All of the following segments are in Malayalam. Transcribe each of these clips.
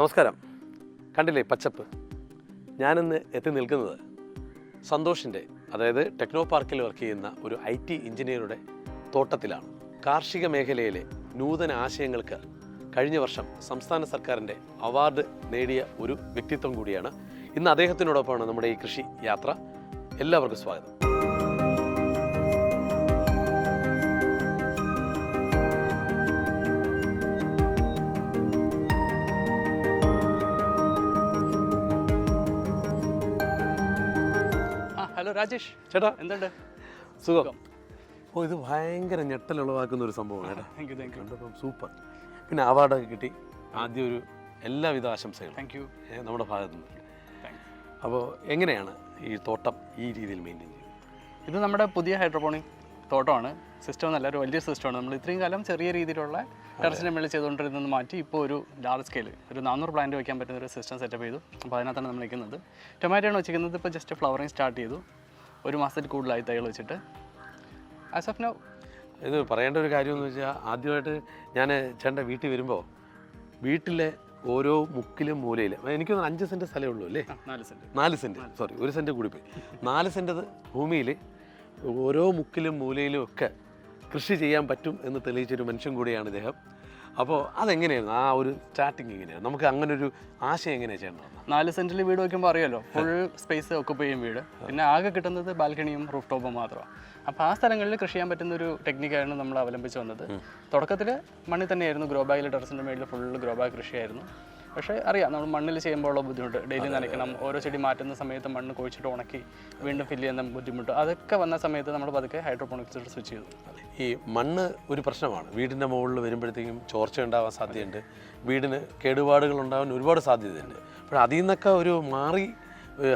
നമസ്കാരം. കണ്ടില്ലേ പച്ചപ്പ്? ഞാനിന്ന് എത്തി നിൽക്കുന്നത് സന്തോഷിന്റെ അതായത് ടെക്നോ പാർക്കിൽ വർക്ക് ചെയ്യുന്ന ഒരു ഐ ടി എഞ്ചിനീയറുടെ തോട്ടത്തിലാണ്. കാർഷിക മേഖലയിലെ നൂതന ആശയങ്ങൾക്ക് കഴിഞ്ഞ വർഷം സംസ്ഥാന സർക്കാരിന്റെ അവാർഡ് നേടിയ ഒരു വ്യക്തിത്വം കൂടിയാണ്. ഇന്ന് അദ്ദേഹത്തിനോടൊപ്പമാണ് നമ്മുടെ ഈ കൃഷി യാത്ര. എല്ലാവർക്കും സ്വാഗതം. ഹലോ രാജേഷ്. ചേട്ടാ. എന്തുണ്ട്? സുഖം. ഓ ഇത് ഭയങ്കര ഞെട്ടലുളവാക്കുന്ന ഒരു സംഭവം കേട്ടോ. താങ്ക് യു താങ്ക് യു കണ്ടപ്പം സൂപ്പർ. പിന്നെ അവാർഡൊക്കെ കിട്ടി. ആദ്യം ഒരു എല്ലാവിധ ആശംസകളും. താങ്ക് യു നമ്മുടെ ഭാഗത്തു നിന്ന്. അപ്പോൾ എങ്ങനെയാണ് ഈ തോട്ടം ഈ രീതിയിൽ മെയിന്റെയിൻ ചെയ്യുന്നത്? ഇത് നമ്മുടെ പുതിയ ഹൈഡ്രോപോണിക് തോട്ടമാണ്. സിസ്റ്റം നല്ല ഒരു വലിയ സിസ്റ്റമാണ് നമ്മൾ ഇത്രയും കാലം ചെറിയ രീതിയിലുള്ള ടെറസിന്റെ മേളിൽ ചെയ്തുകൊണ്ടിരുന്നത് മാറ്റി ഇപ്പോൾ ഒരു ലാർജ് സ്കെയിൽ ഒരു നാനൂറ് പ്ലാന്റ് വയ്ക്കാൻ പറ്റുന്ന ഒരു സിസ്റ്റം സെറ്റപ്പ് ചെയ്തു. അപ്പോൾ അതിനകത്താണ് നമ്മൾ നിൽക്കുന്നത്. ടൊമാറ്റോയാണ് വെച്ചിരിക്കുന്നത്. ഇപ്പോൾ ജസ്റ്റ് ഫ്ലവറിങ് സ്റ്റാർട്ട് ചെയ്തു. ഒരു മാസത്തിൽ കൂടുതലായി തൈകൾ വെച്ചിട്ട്. ആസ് ഓഫ് നൗ ഇത് പറയേണ്ട ഒരു കാര്യം എന്ന് വെച്ചാൽ ആദ്യമായിട്ട് ഞാൻ ചേട്ടന്റെ വീട്ടിൽ വരുമ്പോൾ വീട്ടിലെ ഓരോ മുക്കിലും മൂലയിലും എനിക്ക് അഞ്ച് സെന്റ് സ്ഥലമേ ഉള്ളൂ അല്ലേ? നാല് സെന്റ് നാല് സെന്റ് സോറി ഒരു സെന്റ് കൂടി പോയി. നാല് സെന്റ് ഭൂമിയിൽ ഓരോ മുക്കിലും മൂലയിലും ഒക്കെ കൃഷി ചെയ്യാൻ പറ്റും എന്ന് തെളിയിച്ചൊരു മനുഷ്യൻ കൂടിയാണ് ഇദ്ദേഹം. അപ്പോൾ അതെങ്ങനെയായിരുന്നു? ആ ഒരു സ്റ്റാർട്ടിങ് എങ്ങനെയാണ് നമുക്ക് അങ്ങനെ ഒരു ആശയം എങ്ങനെയാണ് ചെയ്യേണ്ടത് നാല് സെന്റിൽ വീട് വയ്ക്കുമ്പോൾ അറിയാലോ ഫുൾ സ്പേസ് ഒക്കുപ്പ് ചെയ്യും വീട്. പിന്നെ ആകെ കിട്ടുന്നത് ബാൽക്കണിയും റൂഫ് ടോപ്പും മാത്രമാണ് അപ്പോൾ ആ സ്ഥലങ്ങളിൽ കൃഷി ചെയ്യാൻ പറ്റുന്ന ഒരു ടെക്നിക്കായിരുന്നു നമ്മൾ അവലംബിച്ച് വന്നത്. തുടക്കത്തിൽ മണ്ണിൽ തന്നെയായിരുന്നു ഗ്രോ ബാഗിൽ ടെറസിന്റെ മേളിൽ ഫുൾ ഗ്രോ ബാഗ് കൃഷിയായിരുന്നു. പക്ഷേ അറിയാം നമ്മൾ മണ്ണിൽ ചെയ്യുമ്പോഴുള്ള ബുദ്ധിമുട്ട്. ഡെയിലി നനയ്ക്കണം ഓരോ ചെടി മാറ്റുന്ന സമയത്ത് മണ്ണ് കുഴിച്ചിട്ട് ഉണക്കി വീണ്ടും ഫില്ല് ചെയ്യുന്ന ബുദ്ധിമുട്ട്. അതൊക്കെ വന്ന സമയത്ത് നമ്മൾ പതുക്കെ ഹൈഡ്രോപോണിക്സിലോട്ട് സ്വിച്ച് ചെയ്തു. ഈ മണ്ണ് ഒരു പ്രശ്നമാണ്. വീടിന്റെ മുകളിൽ വരുമ്പോഴത്തേക്കും ചോർച്ച ഉണ്ടാവാൻ സാധ്യതയുണ്ട്. വീടിന് കേടുപാടുകൾ ഉണ്ടാവാൻ ഒരുപാട് സാധ്യതയുണ്ട്. അപ്പോൾ അതിൽ നിന്നൊക്കെ ഒരു മാറി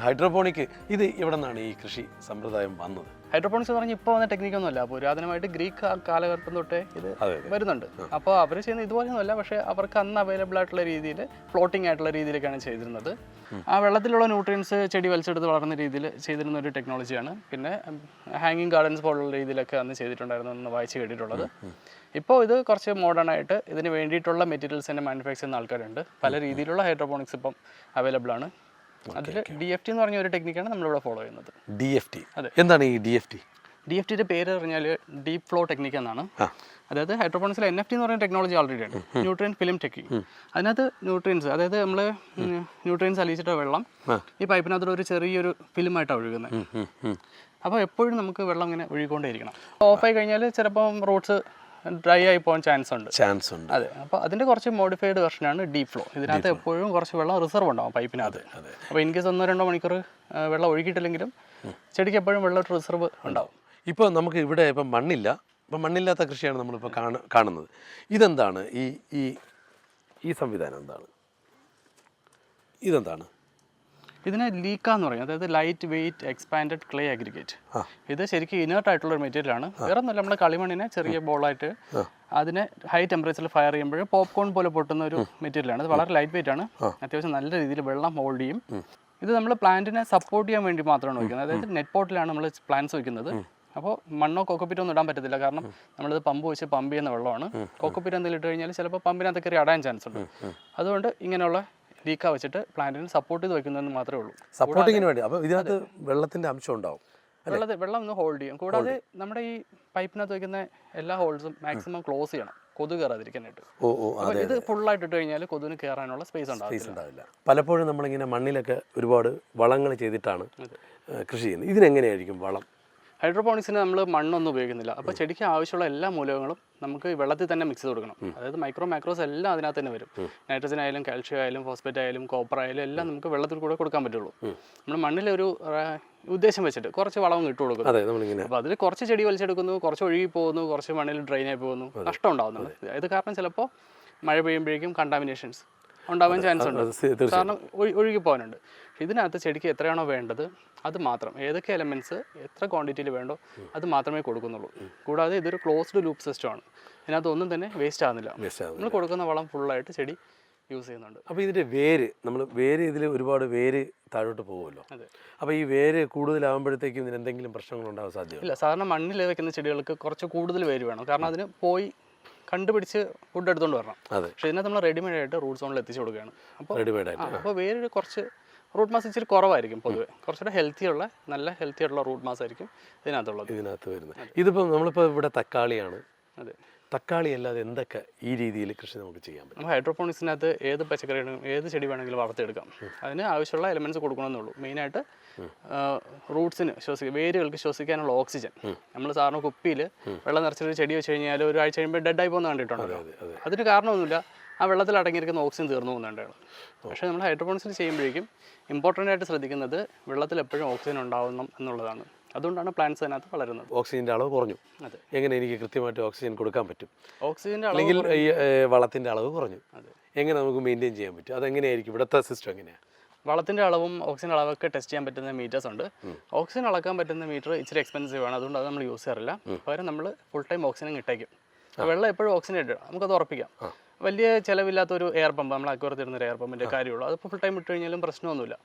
ഹൈഡ്രോപോണിക് ഇത് എവിടെ നിന്നാണ് ഈ കൃഷി സമ്പ്രദായം വന്നത്? ഹൈഡ്രോപോണിക്സ് എന്ന് പറഞ്ഞാൽ ഇപ്പോൾ വന്ന ടെക്നിക്കൊന്നുമല്ല പുരാതനമായിട്ട് ഗ്രീക്ക് കാലഘട്ടം തൊട്ടേ ഇത് വരുന്നുണ്ട്. അപ്പോൾ അവർ ചെയ്യുന്ന ഇതുപോലെയൊന്നുമല്ല പക്ഷേ അവർക്ക് അന്ന് അവൈലബിൾ ആയിട്ടുള്ള രീതിയിൽ ഫ്ലോട്ടിംഗ് ആയിട്ടുള്ള രീതിയിലേക്കാണ് ചെയ്തിരുന്നത്. ആ വെള്ളത്തിലുള്ള ന്യൂട്രിയൻസ് ചെടി വലിച്ചെടുത്ത് വളർന്ന രീതിയിൽ ചെയ്തിരുന്ന ഒരു ടെക്നോളജിയാണ് പിന്നെ ഹാങ്ങിങ് ഗാർഡൻസ് പോലുള്ള രീതിയിലൊക്കെ അന്ന് ചെയ്തിട്ടുണ്ടായിരുന്നു എന്ന് വായിച്ച് കേട്ടിട്ടുള്ളത്. ഇപ്പോൾ ഇത് കുറച്ച് മോഡേൺ ആയിട്ട് ഇതിന് വേണ്ടിയിട്ടുള്ള മെറ്റീരിയൽസിന്റെ മാനുഫാക്ചർ ചെയ്യുന്ന ആൾക്കാരുണ്ട്. പല രീതിയിലുള്ള ഹൈഡ്രോപോണിക്സ് ഇപ്പം അവൈലബിൾ ആണ്. അതിൽ ഡി എഫ് ടി എന്ന് പറഞ്ഞ ഒരു ടെക്നിക്കാണ് നമ്മളിവിടെ ഫോളോ ചെയ്യുന്നത്. ഡി എഫ് ടി അതെ. എന്താണ് ഈ D F T D F ടിയുടെ പേര് പറഞ്ഞാൽ ഡീപ് ഫ്ലോ ടെക്നിക്ക് എന്നാണ്. അതായത് ഹൈഡ്രോപോണിക്സിൽ എൻ എഫ് ടി എന്ന് പറയുന്ന ടെക്നോളജി ഓൾറെഡി ഉണ്ട്. ന്യൂട്രിയൻ ഫിലിം ടെക്നിക് അതിനകത്ത് ന്യൂട്രിയൻസ് അതായത് നമ്മൾ ന്യൂട്രിയൻസ് അലിയിച്ചിട്ട വെള്ളം ഈ പൈപ്പിനകത്തോടെ ഒരു ചെറിയൊരു ഫിലിമായിട്ടാണ് ഒഴുകുന്നത് അപ്പോൾ എപ്പോഴും നമുക്ക് വെള്ളം ഇങ്ങനെ ഒഴുകിക്കൊണ്ടേയിരിക്കണം. ഓഫായി കഴിഞ്ഞാൽ ചിലപ്പം റോഡ്സ് ഡ്രൈ ആയി പോകാൻ ചാൻസ് ഉണ്ട്. ചാൻസ് ഉണ്ട്. അതെ. അപ്പോൾ അതിന്റെ കുറച്ച് മോഡിഫൈഡ് വെർഷനാണ് ഡീപ് ഫ്ലോ ഇതിനകത്ത് എപ്പോഴും കുറച്ച് വെള്ളം റിസർവ് ഉണ്ടാവും പൈപ്പിനകത്ത്. അപ്പോൾ ഇൻ കേസ് ഒന്നോ രണ്ടോ മണിക്കൂർ വെള്ളം ഒഴുകിയിട്ടില്ലെങ്കിലും ചെടിക്ക് എപ്പോഴും വെള്ളം റിസർവ് ഉണ്ടാവും. ഇപ്പോൾ നമുക്ക് ഇവിടെ ഇപ്പം മണ്ണില്ല. ഇപ്പം മണ്ണില്ലാത്ത കൃഷിയാണ് നമ്മളിപ്പോൾ കാണ കാണുന്നത്. ഇതെന്താണ്? ഈ ഈ ഈ സംവിധാനം എന്താണ്? ഇതെന്താണ്? ഇതിനെ ലീക്ക എന്ന് പറയും. അതായത് light weight expanded clay aggregate ഇത് ശരിക്കും ഇനേർട്ട് ആയിട്ടുള്ള ഒരു മെറ്റീരിയലാണ് വേറെ ഒന്നുമില്ല നമ്മുടെ കളിമണ്ണിനെ ചെറിയ ബോളായിട്ട് അതിനെ ഹൈ ടെമ്പറേച്ചറിൽ ഫയർ ചെയ്യുമ്പോൾ പോപ്കോൺ പോലെ പൊട്ടുന്ന ഒരു മെറ്റീരിയലാണ് ഇത് വളരെ ലൈറ്റ് വെയിറ്റ് ആണ്. അത്യാവശ്യം നല്ല രീതിയിൽ വെള്ളം ഹോൾഡ് ചെയ്യും. ഇത് നമ്മൾ പ്ലാന്റിനെ സപ്പോർട്ട് ചെയ്യാൻ വേണ്ടി മാത്രമാണ് വയ്ക്കുന്നത് അതായത് നെറ്റ് പോട്ടിലാണ് നമ്മൾ പ്ലാന്റ്സ് വയ്ക്കുന്നത്. അപ്പോൾ മണ്ണോ കോക്കോപ്പിറ്റോ ഒന്നും ഇടാൻ പറ്റത്തില്ല. കാരണം നമ്മളിത് പമ്പ് വെച്ച് പമ്പ് ചെയ്യുന്ന വെള്ളമാണ്. കോക്കോപ്പിറ്റ് എന്തെങ്കിലും ഇട്ട് കഴിഞ്ഞാൽ ചിലപ്പോൾ പമ്പിനകത്ത് കയറി അടയാൻ ചാൻസ് ഉണ്ട്. അതുകൊണ്ട് ഇങ്ങനെയുള്ള ലീക്ക വെച്ചിട്ട് പ്ലാന്റിന് സപ്പോർട്ട് ചെയ്ത് വെക്കുന്നതെന്ന് മാത്രമേ ഉള്ളൂ. സപ്പോർട്ടിങ്ങിന് വേണ്ടി. അപ്പോൾ ഇതിനകത്ത് വെള്ളത്തിന്റെ അംശം ഉണ്ടാവും. വെള്ളത്തിൽ വെള്ളം ഒന്ന് ഹോൾഡ് ചെയ്യും. കൂടാതെ നമ്മുടെ ഈ പൈപ്പിനകത്ത് വെക്കുന്ന എല്ലാ ഹോൾസും മാക്സിമം ക്ലോസ് ചെയ്യണം. കൊതു കയറാതിരിക്കാനായിട്ട്. ഓ ഓ അപ്പോൾ ഇത് ഫുള്ളായിട്ട് ഇട്ട് കഴിഞ്ഞാൽ കൊതുവിന് കയറാനുള്ള സ്പേസ് സ്പേസ് ഉണ്ടാവില്ല. പലപ്പോഴും നമ്മളിങ്ങനെ മണ്ണിലൊക്കെ ഒരുപാട് വളങ്ങൾ ചെയ്തിട്ടാണ് കൃഷി ചെയ്യുന്നത്. ഇതിനെങ്ങനെയായിരിക്കും വളം? ഹൈഡ്രോപോണിക്സിന് നമ്മൾ മണ്ണൊന്നും ഉപയോഗിക്കുന്നില്ല. അപ്പോൾ ചെടിക്ക് ആവശ്യമുള്ള എല്ലാ മൂലകങ്ങളും നമുക്ക് വെള്ളത്തിൽ തന്നെ മിക്സ് ചെയ്ത് കൊടുക്കണം. അതായത് മൈക്രോ മാക്രോസ് എല്ലാം അതിനകത്ത് തന്നെ വരും. നൈട്രജൻ ആയാലും കാൽഷ്യം ആയാലും ഫോസ്ഫേറ്റ് ആയാലും കോപ്പർ ആയാലും എല്ലാം നമുക്ക് വെള്ളത്തിൽ കൂടെ കൊടുക്കാൻ പറ്റുള്ളൂ. നമ്മൾ മണ്ണിൽ ഒരു ഉദ്ദേശം വെച്ചിട്ട് കുറച്ച് വളവും ഇട്ട് കൊടുക്കും. അപ്പോൾ അതിൽ കുറച്ച് ചെടി വലിച്ചെടുക്കുന്നു കുറച്ച് ഒഴുകി പോകുന്നു കുറച്ച് മണ്ണിൽ ഡ്രെയിൻ ആയി പോകുന്നു. നഷ്ടം ഉണ്ടാകുന്നുണ്ട് ഇത് കാരണം ചിലപ്പോൾ മഴ പെയ്യുമ്പോഴേക്കും കണ്ടാമിനേഷൻസ് ഉണ്ടാവാൻ ചാൻസ് ഉണ്ട്. കാരണം ഒഴുകി പോകാനുണ്ട്. ഇതിനകത്ത് ചെടിക്ക് എത്രയാണോ വേണ്ടത് അത് മാത്രം. ഏതൊക്കെ എലമെന്റ്സ് എത്ര ക്വാണ്ടിറ്റിയിൽ വേണ്ടോ അത് മാത്രമേ കൊടുക്കുന്നുള്ളൂ. കൂടാതെ ഇതൊരു ക്ലോസ്ഡ് ലൂപ്പ് സിസ്റ്റമാണ് ഇതിനകത്ത് ഒന്നും തന്നെ വേസ്റ്റ് ആകുന്നില്ല നമ്മൾ കൊടുക്കുന്ന വളം ഫുള്ളായിട്ട് ചെടി യൂസ് ചെയ്യുന്നുണ്ട്. അപ്പോൾ ഇതിന്റെ വേര് നമ്മൾ വേര് ഇതിൽ ഒരുപാട് വേര് താഴോട്ട് പോകുമല്ലോ. അതെ. അപ്പോൾ ഈ വേര് കൂടുതലാകുമ്പോഴത്തേക്കും ഇതിന് എന്തെങ്കിലും പ്രശ്നങ്ങൾ ഉണ്ടാകാൻ സാധ്യത ഇല്ല സാധാരണ മണ്ണിൽ വെക്കുന്ന ചെടികൾക്ക് കുറച്ച് കൂടുതൽ വേര് വേണം. കാരണം അതിന് പോയി കണ്ടുപിടിച്ച് ഫുഡ് എടുത്തുകൊണ്ട് വരണം. അതെ. പക്ഷേ ഇതിനകത്ത് നമ്മൾ റെഡിമെയ്ഡ് ആയിട്ട് റൂട്ട് സോണിൽ എത്തിച്ചു കൊടുക്കുകയാണ്. അപ്പോൾ റെഡിമെയ്ഡ് ആയിട്ട്. അപ്പോൾ വേര് കുറച്ച് റൂട്ട് മാസ് ഇച്ചിരി കുറവായിരിക്കും പൊതുവെ. കുറച്ചുകൂടെ ഹെൽത്തി ഉള്ള നല്ല ഹെൽത്തി ആയിട്ടുള്ള റൂട്ട് മാസ് ആയിരിക്കും ഇതിനകത്തുള്ളത്. ഇതിനകത്ത് വരുന്നത്. ഇതിപ്പോൾ നമ്മളിപ്പോൾ ഇവിടെ തക്കാളിയാണ്. അതെ. തക്കാളി അല്ലാതെ എന്തൊക്കെ ഈ രീതിയിൽ കൃഷി നമുക്ക് ചെയ്യാൻ പറ്റും? നമ്മൾ ഹൈഡ്രോപോണിക്സിനകത്ത് ഏത് പച്ചക്കറി ഏത് ചെടി വേണമെങ്കിലും വളർത്തിയെടുക്കാം. അതിന് ആവശ്യമുള്ള എലമെന്റ്സ് കൊടുക്കണമെന്നുള്ളൂ മെയിനായിട്ട് റൂട്ട്സിന് ശ്വസിക്കുക വേരുകൾക്ക് ശ്വസിക്കാനുള്ള ഓക്സിജൻ നമ്മൾ സാറിന് കുപ്പിയിൽ വെള്ളം നിറച്ചിട്ട് ചെടി വെച്ച് കഴിഞ്ഞാൽ ഒരു ആഴ്ച കഴിയുമ്പോൾ ആയി പോകുന്ന കണ്ടിട്ടുണ്ടല്ലോ. അതെ അതെ. അതിന് കാരണമൊന്നുമില്ല. ആ വെള്ളത്തിൽ അടങ്ങിയിരിക്കുന്ന ഓക്സിജൻ തീർന്നു പോകുന്നുണ്ടാണ് പക്ഷേ നമ്മൾ ഹൈഡ്രോപോണിക്സിൽ ചെയ്യുമ്പോഴേക്കും ഇമ്പോർട്ടന്റ് ആയിട്ട് ശ്രദ്ധിക്കുന്നത് വെള്ളത്തിൽ എപ്പോഴും ഓക്സിജൻ ഉണ്ടാവണം എന്നുള്ളതാണ്. അതുകൊണ്ടാണ് പ്ലാന്റ്സ് അതിനകത്ത് വളരുന്നത്. ഓക്സിജന്റെ അളവ് കുറഞ്ഞു. അതെ. എങ്ങനെ എനിക്ക് കൃത്യമായിട്ട് ഓക്സിജൻ കൊടുക്കാൻ പറ്റും? ഓക്സിജന്റെ അളവ് അല്ലെങ്കിൽ ഈ വളത്തിന്റെ വളത്തിന്റെ അളവ് കുറഞ്ഞു. അതെ. എങ്ങനെ നമുക്ക് മെയിന്റെയിൻ ചെയ്യാൻ പറ്റും? അതെങ്ങനെയായിരിക്കും? ഇവിടുത്തെ സിസ്റ്റം എങ്ങനെയാണ് വളത്തിന്റെ അളവും ഓക്സിജൻ അളവൊക്കെ ടെസ്റ്റ് ചെയ്യാൻ പറ്റുന്ന മീറ്റേഴ്സ് ഉണ്ട്. ഓക്സിജൻ അളക്കാൻ പറ്റുന്ന മീറ്റർ ഇച്ചിരി എക്സ്പെൻസീവ് ആണ്. അതുകൊണ്ട് അത് നമ്മൾ യൂസ് ചെയ്യാറില്ല. പകരം നമ്മൾ ഫുൾ ടൈം ഓക്സിജൻ ഇട്ടേക്കും. വെള്ളം എപ്പോഴും ഓക്സിജൻ ഇട്ട് നമുക്കത് ഉറപ്പിക്കാം. വലിയ ചിലവില്ലാത്ത ഒരു എയർ പമ്പ് നമ്മൾ അക്വറത്തിരുന്ന ഒരു എയർ പമ്പിന്റെ കാര്യമുള്ളൂ. അതിപ്പോൾ ഫുൾ ടൈം ഇട്ട് കഴിഞ്ഞാലും പ്രശ്നമൊന്നുമില്ല.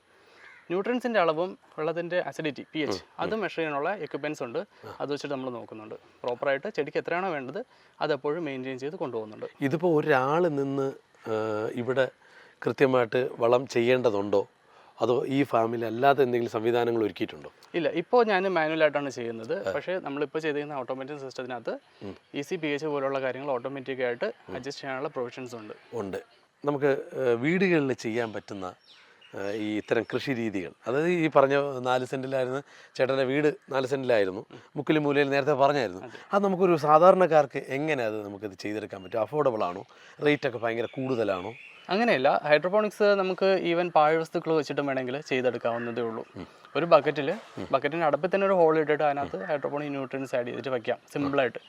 ന്യൂട്രൻസിന്റെ അളവും വെള്ളത്തിന്റെ അസിഡിറ്റി പി എച്ച് അത് മെഷർ ചെയ്യാനുള്ള എക്യുപ്മെൻസ് ഉണ്ട്. അത് വെച്ചിട്ട് നമ്മൾ നോക്കുന്നുണ്ട്. പ്രോപ്പറായിട്ട് ചെടിക്ക് എത്രയാണോ വേണ്ടത് അതെപ്പോഴും മെയിന്റെയിൻ ചെയ്ത് കൊണ്ടുപോകുന്നുണ്ട്. ഇതിപ്പോൾ ഒരാൾ നിന്ന് ഇവിടെ കൃത്യമായിട്ട് വളം ചെയ്യേണ്ടതുണ്ടോ? അതോ ഈ ഫാമിൽ അല്ലാതെ എന്തെങ്കിലും സംവിധാനങ്ങൾ ഒരുക്കിയിട്ടുണ്ടോ? ഇല്ല ഇപ്പോൾ ഞാൻ മാനുവലായിട്ടാണ് ചെയ്യുന്നത്. പക്ഷേ നമ്മളിപ്പോൾ ചെയ്തിരിക്കുന്ന ഓട്ടോമാറ്റിക് സിസ്റ്റത്തിനകത്ത് ഇ സി പി എച്ച് പോലുള്ള കാര്യങ്ങൾ ഓട്ടോമാറ്റിക് ആയിട്ട് അഡ്ജസ്റ്റ് ചെയ്യാനുള്ള പ്രൊവിഷൻസ് ഉണ്ട്. ഉണ്ട്. നമുക്ക് വീടുകളിൽ ചെയ്യാൻ പറ്റുന്ന ഈ ഇത്തരം കൃഷി രീതികൾ. അതായത് ഈ പറഞ്ഞ നാല് സെന്റിലായിരുന്നു ചേട്ടന്റെ വീട് നാല് സെന്റിലായിരുന്നു മുക്കിലും മൂലയിൽ നേരത്തെ പറഞ്ഞായിരുന്നു. അത്. നമുക്കൊരു സാധാരണക്കാർക്ക് എങ്ങനെ അത് നമുക്കത് ചെയ്തെടുക്കാൻ പറ്റും? അഫോർഡബിൾ ആണോ? റേറ്റ് ഒക്കെ ഭയങ്കര കൂടുതലാണോ? അങ്ങനെയല്ല ഹൈഡ്രോപോണിക്സ് നമുക്ക് ഈവൻ പാഴ്വസ്തുക്കൾ വെച്ചിട്ടും വേണമെങ്കിൽ ചെയ്തെടുക്കാവുന്നതേ ഉള്ളൂ. ഒരു ബക്കറ്റിൽ ബക്കറ്റിന്റെ അടുപ്പിൽ തന്നെ ഒരു ഹോൾ ഇട്ടിട്ട് അതിനകത്ത് ഹൈഡ്രോപോണിക് ന്യൂട്രിയൻസ് ആഡ് ചെയ്തിട്ട് വെക്കാം. സിമ്പിളായിട്ട്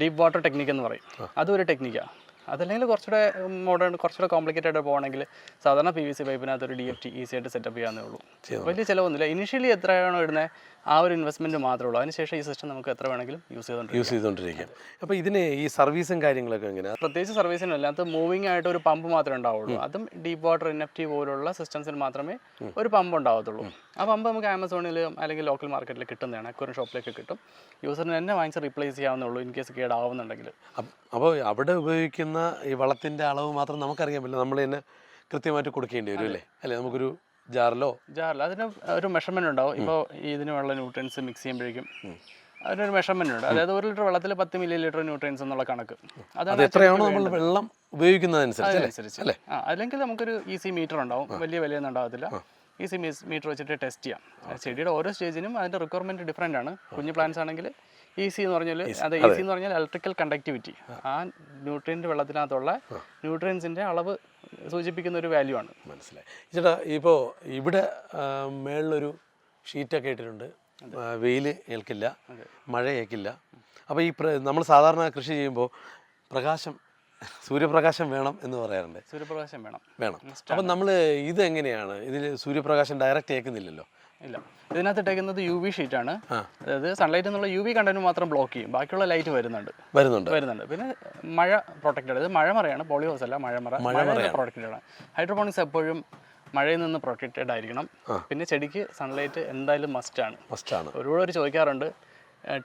ഡീപ്പ് വാട്ടർ ടെക്നിക്ക് എന്ന് പറയും. അതും ഒരു ടെക്നിക്കാണ് അതല്ലെങ്കിൽ കുറച്ചുകൂടെ മോഡേൺ കുറച്ചുകൂടെ കോംപ്ലിക്കേറ്റഡ് ആയിട്ട് പോകണമെങ്കിൽ സാധാരണ പി വി സി പൈപ്പിനകത്ത് ഒരു ഡി എഫ് ടി ഈസി ആയിട്ട് സെറ്റപ്പ് ചെയ്യാവുന്നേ ഉള്ളൂ. വലിയ ചിലവൊന്നുമില്ല. ഇനിഷ്യലി എത്രയാണോ ഇടുന്നത് ആ ഒരു ഇൻവെസ്റ്റ്മെന്റ് മാത്രമേ ഉള്ളൂ അതിനുശേഷം ഈ സിസ്റ്റം നമുക്ക് എത്ര വേണമെങ്കിലും യൂസ് യൂസ് ചെയ്തുകൊണ്ടിരിക്കാം അപ്പോൾ ഇതിന് ഈ സർവീസും കാര്യങ്ങളൊക്കെ എങ്ങനെയാണ് പ്രത്യേകിച്ച് സർവീസിനും അല്ലാത്ത മൂവിങ് ആയിട്ട് ഒരു പമ്പ് മാത്രമേ ഉണ്ടാവുള്ളൂ. അതും deep water N F T പോലുള്ള സിസ്റ്റംസിന് മാത്രമേ ഒരു പമ്പ് ഉണ്ടാവത്തുള്ളൂ. ആ പമ്പ് നമുക്ക് ആമസോണിൽ അല്ലെങ്കിൽ ലോക്കൽ മാർക്കറ്റിൽ കിട്ടുന്നതാണ്. അക്വറിയം ഷോപ്പിലേക്ക് കിട്ടും. യൂസറിന് തന്നെ വാങ്ങിച്ച് റീപ്ലേസ് ചെയ്യാവുന്നുള്ളൂ ഇൻ കേസ് കേടാവുന്നുണ്ടെങ്കിൽ. അപ്പോൾ അവിടെ ഉപയോഗിക്കുന്ന ഈ വളത്തിന്റെ അളവ് മാത്രം നമുക്കറിയാൻ പറ്റില്ല. നമ്മൾ തന്നെ കൃത്യമായിട്ട് കൊടുക്കേണ്ടി വരും അല്ലേ? അല്ലേ? നമുക്കൊരു ജാറിലോ? ജാറിൽ. അതിന് ഒരു മെഷർമെന്റ് ഉണ്ടാവും. ഇപ്പോൾ ഇതിനുള്ള ന്യൂട്രിയൻസ് മിക്സ് ചെയ്യുമ്പോഴേക്കും. അതിനൊരു മെഷർമെന്റ് ഉണ്ട്. അതായത് ഒരു ലിറ്റർ വെള്ളത്തിൽ പത്ത് മില്ലി ലിറ്റർ ന്യൂട്രിയൻസ് എന്നുള്ള കണക്ക്. അത് എത്രയാണോ നമ്മൾ വെള്ളം ഉപയോഗിക്കുന്നതനുസരിച്ച് അല്ലേ? അല്ലെങ്കിൽ നമുക്കൊരു ഈസി മീറ്റർ ഉണ്ടാവും. വലിയ വിലയൊന്നും ഉണ്ടാവത്തില്ല. ഈസി മീറ്റർ വെച്ചിട്ട് ടെസ്റ്റ് ചെയ്യാം. ചെടിയുടെ ഓരോ സ്റ്റേജിനും അതിന്റെ റിക്വയർമെന്റ് ഡിഫറെന്റ് ആണ്. കുഞ്ഞു പ്ലാന്റ്സ് ആണെങ്കിൽ ഈസി എന്ന് പറഞ്ഞാൽ അതെ ഈസി എന്ന് പറഞ്ഞാൽ ഇലക്ട്രിക്കൽ കണ്ടക്ടിവിറ്റി ആ. ന്യൂട്രിയന്റ് വെള്ളത്തിനകത്തുള്ള ന്യൂട്രിയൻസിന്റെ അളവ് സൂചിപ്പിക്കുന്ന ഒരു വാല്യൂ ആണ്. മനസ്സിലായി. ചേട്ടാ ഇപ്പോൾ ഇവിടെ മേളിലൊരു ഷീറ്റൊക്കെ ഇട്ടിട്ടുണ്ട്. വെയിൽ ഏൽക്കില്ല മഴ ഏൽക്കില്ല. അപ്പോൾ ഈ നമ്മൾ സാധാരണ കൃഷി ചെയ്യുമ്പോൾ പ്രകാശം സൂര്യപ്രകാശം വേണം എന്ന് പറയാറുണ്ട്. സൂര്യപ്രകാശം വേണം. വേണം. അപ്പം നമ്മൾ ഇത് എങ്ങനെയാണ് ഇതിൽ സൂര്യപ്രകാശം ഡയറക്റ്റ് ഏൽക്കുന്നില്ലല്ലോ. ഇല്ല. ഇതിനകത്ത് ഇട്ടേക്കുന്നത് യു വി ഷീറ്റ് ആണ് അതായത് സൺലൈറ്റ് എന്നുള്ള യു വി കണ്ടന്റ് മാത്രം ബ്ലോക്ക് ചെയ്യും. ബാക്കിയുള്ള ലൈറ്റ് വരുന്നുണ്ട്. വരുന്നുണ്ട്. വരുന്നുണ്ട്. പിന്നെ മഴ പ്രൊട്ടക്റ്റഡ് ഇത് മഴമറയാണ്. പോളിഹോസ് അല്ല മഴമറ. മഴ പ്രൊട്ടക്റ്റഡ് ആണ്. ഹൈഡ്രോപോണിക്സ് എപ്പോഴും മഴയിൽ നിന്ന് പ്രൊട്ടക്റ്റഡ് ആയിരിക്കണം. പിന്നെ ചെടിക്ക് സൺലൈറ്റ് എന്തായാലും മസ്റ്റ് ആണ്. ഒരുപാട് ചോദിക്കാറുണ്ട്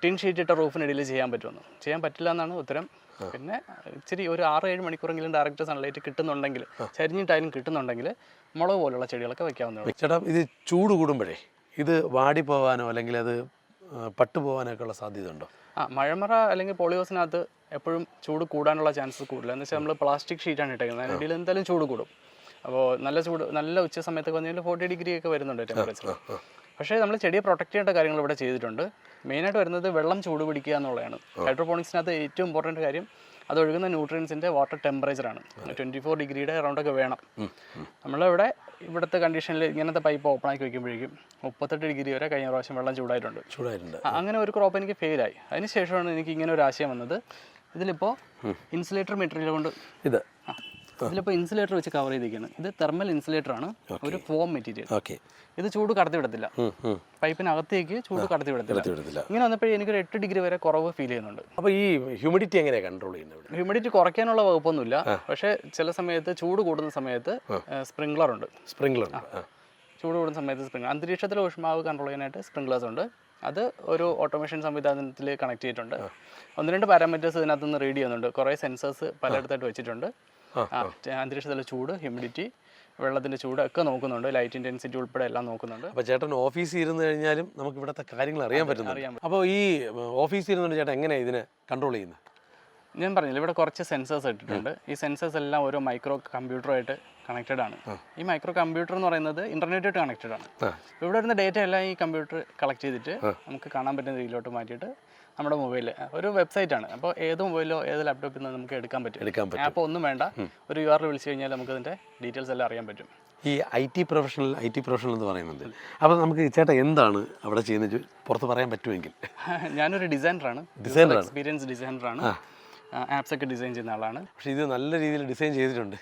ടിൻ ഷീറ്റ് ഇട്ട റൂഫിനിടയിൽ ചെയ്യാൻ പറ്റുമെന്ന്. ചെയ്യാൻ പറ്റില്ല എന്നാണ് ഉത്തരം. പിന്നെ ഇച്ചിരി ഒരു ആറ് ഏഴ് മണിക്കൂറെങ്കിലും ഡയറക്റ്റ് സൺലൈറ്റ് കിട്ടുന്നുണ്ടെങ്കിൽ ചരിഞ്ഞിട്ടായാലും കിട്ടുന്നുണ്ടെങ്കിൽ മുളക് പോലുള്ള ചെടികളൊക്കെ വെക്കാവുന്നതാണ് ചേട്ടാ ഇത് ചൂട് കൂടുമ്പോഴേ ഇത് വാടി പോവാനോ അല്ലെങ്കിൽ അത് പട്ടുപോകാനൊക്കെ പട്ടു പോകാനൊക്കെ ഉള്ള സാധ്യത ഉണ്ടോ? ആ മഴമറ അല്ലെങ്കിൽ പോളിയോസിനകത്ത് എപ്പോഴും ചൂട് കൂടാനുള്ള ചാൻസസ് കൂടുതൽ എന്ന് വെച്ചാൽ നമ്മൾ പ്ലാസ്റ്റിക് ഷീറ്റാണ് ഇട്ടേക്കുന്നത്. അതിനിടയിൽ എന്തായാലും ചൂട് കൂടും. അപ്പോൾ നല്ല ചൂട് നല്ല ഉച്ച സമയത്തൊക്കെ വന്നു കഴിഞ്ഞാൽ ഫോർട്ടി ഡിഗ്രി ഒക്കെ വരുന്നുണ്ട് ടെമ്പറേച്ചർ പക്ഷേ നമ്മൾ ചെടിയെ പ്രൊട്ടക്ട് ചെയ്യേണ്ട കാര്യങ്ങൾ ഇവിടെ ചെയ്തിട്ടുണ്ട്. മെയിനായിട്ട് വരുന്നത് വെള്ളം ചൂട് പിടിക്കുക എന്നുള്ളതാണ്. ഹൈഡ്രോപോണിക്സിനകത്ത് ഏറ്റവും ഇമ്പോർട്ടന്റ് കാര്യം അത് ഒഴുകുന്ന ന്യൂട്രിയൻസിന്റെ വാട്ടർ ടെമ്പറേച്ചറാണ് ട്വന്റി ഫോർ ഡിഗ്രിയുടെ അറൗണ്ടൊക്കെ വേണം. നമ്മളിവിടെ ഇവിടുത്തെ കണ്ടീഷനിൽ ഇങ്ങനത്തെ പൈപ്പ് ഓപ്പൺ ആക്കി വെക്കുമ്പോഴേക്കും മുപ്പത്തെട്ട് ഡിഗ്രി വരെ കഴിഞ്ഞ പ്രാവശ്യം വെള്ളം ചൂടായിട്ടുണ്ട്. ചൂടായിട്ടുണ്ട്. അങ്ങനെ ഒരു ക്രോപ്പ് എനിക്ക് ഫെയിലായി അതിന് ശേഷമാണ് എനിക്ക് ഇങ്ങനെ ഒരു ആശയം വന്നത്. ഇതിലിപ്പോൾ ഇൻസുലേറ്റർ മെറ്റീരിയൽ കൊണ്ട് ഇത് ഇതിലിപ്പോൾ ഇൻസുലേറ്റർ വെച്ച് കവർ ചെയ്തിരിക്കുകയാണ്. ഇത് തെർമൽ ഇൻസുലേറ്റർ ആണ്. ഒരു ഫോം മെറ്റീരിയൽ ഓക്കെ ഇത് ചൂട് കടത്തി വിടത്തില്ല. പൈപ്പിനകത്തേക്ക് ചൂട് കടത്തി വിടത്തില്ല. ഇങ്ങനെ വന്നപ്പോഴേ എനിക്കൊരു എട്ട് ഡിഗ്രി വരെ കുറവ് ഫീൽ ചെയ്യുന്നുണ്ട്. അപ്പോൾ ഈ ഹ്യൂമിഡിറ്റി എങ്ങനെയാണ് കൺട്രോൾ ചെയ്യുന്നത് ഹ്യൂമിഡിറ്റി കുറയ്ക്കാനുള്ള വകുപ്പൊന്നുമില്ല. പക്ഷേ ചില സമയത്ത് ചൂട് കൂടുന്ന സമയത്ത് സ്പ്രിംഗ്ലർ ഉണ്ട്. സ്പ്രിംഗ്ലർ ചൂട് കൂടുന്ന സമയത്ത് സ്പ്രിംഗ്ലർ അന്തരീക്ഷത്തിലെ ഊഷ്മാവ് കൺട്രോൾ ചെയ്യാനായിട്ട് സ്പ്രിംഗ്ലേഴ്സ് ഉണ്ട്. അത് ഒരു ഓട്ടോമേഷൻ സംവിധാനത്തിൽ കണക്ട് ചെയ്തിട്ടുണ്ട്. ഒന്ന് രണ്ട് പാരാമീറ്റേഴ്സ് ഇതിനകത്ത് നിന്ന് റീഡ് ചെയ്യുന്നുണ്ട്. കുറേ സെൻസേഴ്സ് പലയിടത്തായിട്ട് വെച്ചിട്ടുണ്ട്. അന്തരീക്ഷത്തിലെ ചൂട് ഹ്യൂമിഡിറ്റി വെള്ളത്തിന്റെ ചൂട് ഒക്കെ നോക്കുന്നുണ്ട്. ലൈറ്റ് ഇന്റൻസിറ്റി ഉൾപ്പെടെ എല്ലാം നോക്കുന്നുണ്ട്. അപ്പോൾ ചേട്ടൻ ഓഫീസിൽ ഇരുന്ന് കഴിഞ്ഞാലും നമുക്ക് ഇവിടുത്തെ കാര്യങ്ങൾ അറിയാൻ പറ്റും. അപ്പോൾ ഈ ഓഫീസിൽ ഇരുന്നുകൊണ്ട് ചേട്ടൻ എങ്ങനെയാണ് ഇതിനെ കൺട്രോൾ ചെയ്യുന്നത്? ഞാൻ പറഞ്ഞില്ല ഇവിടെ കുറച്ച് സെൻസേഴ്സ് ഇട്ടിട്ടുണ്ട്. ഈ സെൻസേഴ്സ് എല്ലാം ഓരോ മൈക്രോ കമ്പ്യൂട്ടറുമായിട്ട് കണക്റ്റഡ് ആണ്. ഈ മൈക്രോ കമ്പ്യൂട്ടർ എന്ന് പറയുന്നത് ഇന്റർനെറ്റായിട്ട് കണക്റ്റഡ് ആണ്. ഇവിടെ വരുന്ന ഡേറ്റ എല്ലാം ഈ കമ്പ്യൂട്ടർ കളക്ട് ചെയ്തിട്ട് നമുക്ക് കാണാൻ പറ്റുന്ന രീതിയിലോട്ട് മാറ്റിയിട്ട് നമ്മുടെ മൊബൈൽ ഒരു വെബ്സൈറ്റ് ആണ്. അപ്പോൾ ഏത് മൊബൈലോ ഏത് ലാപ്ടോപ്പിൽ നിന്ന് നമുക്ക് എടുക്കാൻ പറ്റും. എടുക്കാൻ പറ്റും. അപ്പോൾ ഒന്നും വേണ്ട. ഒരു യു ആർ വിളിച്ചു കഴിഞ്ഞാൽ നമുക്ക് അതിന്റെ ഡീറ്റെയിൽസ് എല്ലാം അറിയാൻ പറ്റും. ഈ I T professional I T professional എന്ന് പറയുന്നത്. അപ്പോൾ നമുക്ക് ചേട്ടാ എന്താണ് അവിടെ ചെയ്യുന്നത്? പുറത്ത് പറയാൻ പറ്റുമെങ്കിൽ. ഞാനൊരു ഡിസൈനറാണ് ഡിസൈനർ എക്സ്പീരിയൻസ് ഡിസൈനറാണ് ആപ്സ് ഒക്കെ ഡിസൈൻ ചെയ്യുന്ന ആളാണ്. പക്ഷേ ഇത് നല്ല രീതിയിൽ ഡിസൈൻ ചെയ്തിട്ടുണ്ട്.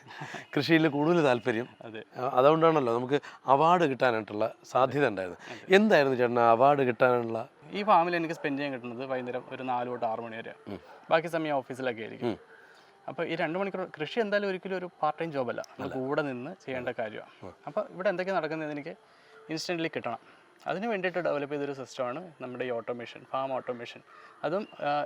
കൃഷിയിൽ കൂടുതൽ താല്പര്യം. അതെ. അതുകൊണ്ടാണല്ലോ നമുക്ക് അവാർഡ് കിട്ടാനായിട്ടുള്ള സാധ്യത ഉണ്ടായത്. എന്തായിരുന്നു ചേട്ടൻ അവാർഡ് കിട്ടാനുള്ള? ഈ ഫാമിൽ എനിക്ക് സ്പെൻഡ് ചെയ്യാൻ കിട്ടുന്നത് വൈകുന്നേരം ഒരു നാല് തൊട്ട് ആറ് മണി വരെ. ബാക്കി സമയം ഓഫീസിലൊക്കെ ആയിരിക്കും. അപ്പോൾ ഈ രണ്ട് മണിക്കൂർ കൃഷി എന്തായാലും ഒരിക്കലും ഒരു പാർട്ട് ടൈം ജോബല്ല നമുക്ക് കൂടെ നിന്ന് ചെയ്യേണ്ട കാര്യമാണ് അപ്പോൾ ഇവിടെ എന്തൊക്കെ നടക്കുന്നത് എനിക്ക് ഇൻസ്റ്റന്റ്ലി കിട്ടണം. അതിന് വേണ്ടിയിട്ട് ഡെവലപ്പ് ചെയ്തൊരു സിസ്റ്റമാണ് നമ്മുടെ ഈ ഓട്ടോമേഷൻ ഫാം ഓട്ടോമേഷൻ അതും